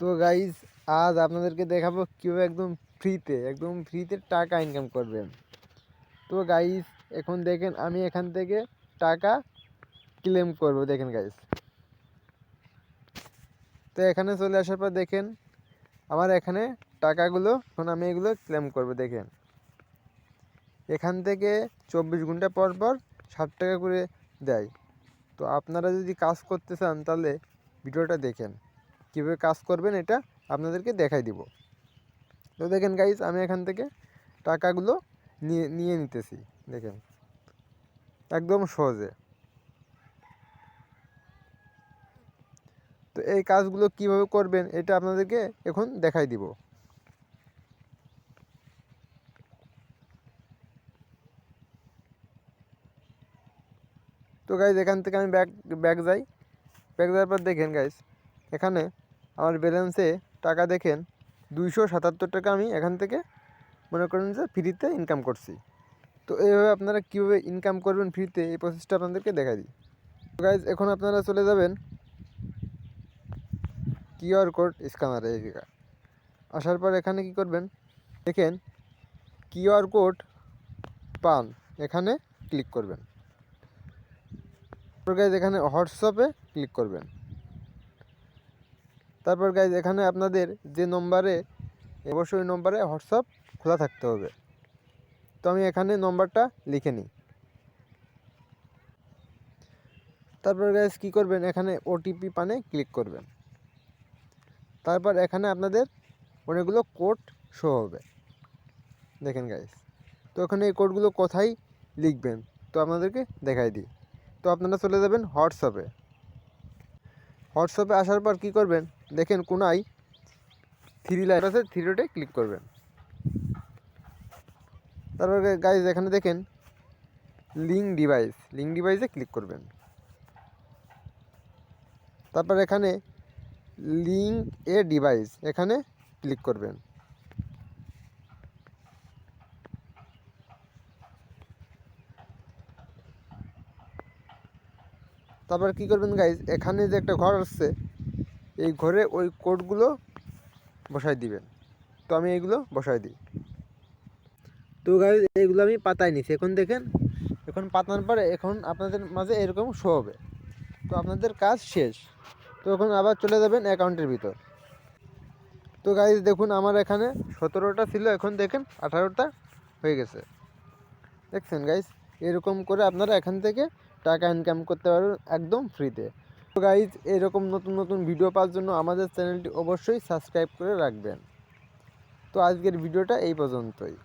তো গাইজ আজ আপনাদেরকে দেখাবো কীভাবে একদম ফ্রিতে একদম ফ্রিতে টাকা ইনকাম করবেন। তো গাইজ এখন দেখেন আমি এখান থেকে টাকা ক্লেম করব, দেখেন গাইজ তো এখানে চলে আসার পর দেখেন, আমার এখানে টাকাগুলো, এখন আমি এগুলো ক্লেম করব, দেখেন। এখান থেকে চব্বিশ ঘণ্টা পর পর ষাট টাকা করে দেয়। তো আপনারা যদি কাজ করতে চান, তাহলে ভিডিওটা দেখেন। কীভাবে কাজ করবেন এটা আপনাদেরকে দেখাই দিব। তো দেখেন গাইজ আমি এখান থেকে টাকাগুলো নিয়ে নিয়ে নিতেছি, দেখেন। একদম সহজে। তো এই কাজগুলো কীভাবে করবেন এটা আপনাদেরকে এখন দেখাই দিব। তো গাইজ এখান থেকে আমি ব্যাগ ব্যাগ যাই। ব্যাগ যাওয়ার পর দেখেন গাইজ এখানে আমার ব্যালেন্সে টাকা দেখেন, দুইশো সাতাত্তর টাকা আমি এখান থেকে মনে করেন যে ফ্রিতে ইনকাম করছি। তো এইভাবে আপনারা কীভাবে ইনকাম করবেন ফ্রিতে এই প্রসেসটা আপনাদেরকে দেখা দিই। তো গাইজ এখন আপনারা চলে যাবেন কিউআর কোড স্ক্যানারে জায়গা আসার পর এখানে কি করবেন? দেখেন কিউআর কোড পান, এখানে ক্লিক করবেন। গাইজ এখানে হোয়াটসঅ্যাপে ক্লিক করবেন। তারপর গাইজ এখানে আপনাদের যে নম্বরে, অবশ্যই নম্বরে হোয়াটসঅ্যাপ খোলা থাকতে হবে। তো আমি এখানে নম্বরটা লিখে নিই। তারপর গাইজ কী করবেন? এখানে ওটিপি পানে ক্লিক করবেন। তারপর এখানে আপনাদের অনেকগুলো কোড শো হবে। দেখেন গাইজ তো এখানে এই কোডগুলো কোথায় লিখবেন? তো আপনাদেরকে দেখাই দিই। তো আপনারা চলে যাবেন হোয়াটসঅ্যাপে। হোয়াটসঅ্যাপে আসার পর কী করবেন? দেখেন কোনায় থ্রি লাইন আছে থ্রি ডটে ক্লিক করবেন। তারপর গাইজ এখানে দেখেন লিঙ্ক ডিভাইস লিঙ্ক ডিভাইসে ক্লিক করবেন। তারপর এখানে লিঙ্ক এ ডিভাইস এখানে ক্লিক করবেন। তারপর কী করবেন গাইজ এখানে যে একটা ঘর আসছে এই ঘরে ওই কোডগুলো বসাই দিবেন। তো আমি এইগুলো বসাই দিই। তো গাইজ এইগুলো আমি পাতায় নিছি। এখন দেখেন, এখন পাতানোর পরে এখন আপনাদের মাঝে এরকম শো হবে। তো আপনাদের কাজ শেষ। তো এখন আবার চলে যাবেন অ্যাকাউন্টের ভিতর। তো গাইজ দেখুন আমার এখানে সতেরোটা ছিল, এখন দেখেন আঠারোটা হয়ে গেছে। দেখছেন গাইজ এরকম করে আপনারা এখান থেকে টাকা ইনকাম করতে পারবেন একদম ফ্রিতে গাইজ এরকম নতুন নতুন ভিডিও পাওয়ার জন্য আমাদের চ্যানেলটি অবশ্যই সাবস্ক্রাইব করে রাখবেন। তো আজকের ভিডিওটা এই পর্যন্তই।